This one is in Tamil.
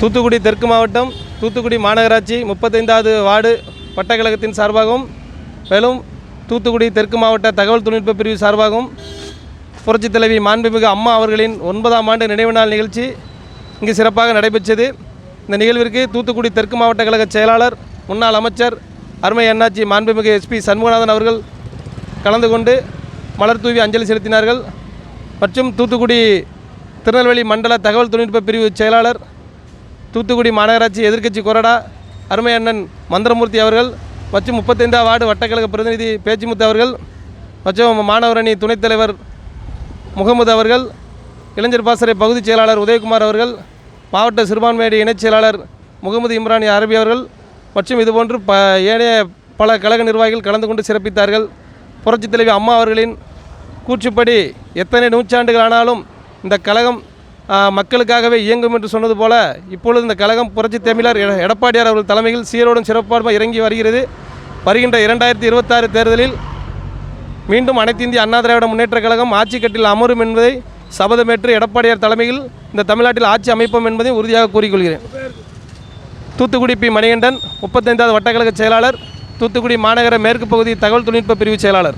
தூத்துக்குடி தெற்கு மாவட்டம் தூத்துக்குடி மாநகராட்சி முப்பத்தைந்தாவது வார்டு வட்டக்கழகத்தின் சார்பாகவும் மேலும் தூத்துக்குடி தெற்கு மாவட்ட தகவல் தொழில்நுட்ப பிரிவு சார்பாகவும் புரட்சித் தலைவி மாண்புமிகு அம்மா அவர்களின் ஒன்பதாம் ஆண்டு நினைவு நாள் நிகழ்ச்சி இங்கு சிறப்பாக நடைபெற்றது. இந்த நிகழ்விற்கு தூத்துக்குடி தெற்கு மாவட்ட கழக செயலாளர் முன்னாள் அமைச்சர் அருமை அண்ணாச்சி மாண்புமிகு எஸ்பி சண்முகநாதன் அவர்கள் கலந்து கொண்டு மலர் தூவி அஞ்சலி செலுத்தினார்கள். மற்றும் தூத்துக்குடி திருநெல்வேலி மண்டல தகவல் தொழில்நுட்ப பிரிவு செயலாளர் தூத்துக்குடி மாநகராட்சி எதிர்க்கட்சி கொறடா அருமை அண்ணன் மந்திரமூர்த்தி அவர்கள் மற்றும் முப்பத்தைந்தாம் வார்டு வட்டக்கழக பிரதிநிதி பேச்சிமுத்து அவர்கள் மற்றும் மாணவரணி துணைத் தலைவர் முகமது அவர்கள் இளைஞர் பாசறை பகுதிச் செயலாளர் உதயகுமார் அவர்கள் மாவட்ட சிறுபான்மையடி இணைச் செயலாளர் முகமது இம்ரானி அரபி அவர்கள் மற்றும் இதுபோன்று ப ஏனைய பல கழக நிர்வாகிகள் கலந்து கொண்டு சிறப்பித்தார்கள். புரட்சித் தலைவி அம்மா அவர்களின் கூற்றுப்படி எத்தனை நூற்றாண்டுகள் ஆனாலும் இந்த கழகம் மக்களுக்காகவே இயங்கும் என்று சொன்னது போல இப்பொழுது இந்த கழகம் புரட்சி தமிழர் எட- எடப்பாடியார் அவர்கள் தலைமையில் சீரோடும் சிறப்பாக இறங்கி வருகிறது. வருகின்ற இரண்டாயிரத்தி இருபத்தாறு தேர்தலில் மீண்டும் அனைத்து இந்திய அண்ணா திராவிட முன்னேற்ற கழகம் ஆட்சி கட்டில் அமரும் என்பதை சபதமேற்று எடப்பாடியார் தலைமையில் இந்த தமிழ்நாட்டில் ஆட்சி அமைப்போம் என்பதை உறுதியாக கூறிக்கொள்கிறேன். தூத்துக்குடி பி. மணிகண்டன் முப்பத்தைந்தாவது வட்டக்கழக செயலாளர் தூத்துக்குடி மாநகர மேற்கு பகுதி தகவல் தொழில்நுட்ப பிரிவு செயலாளர்.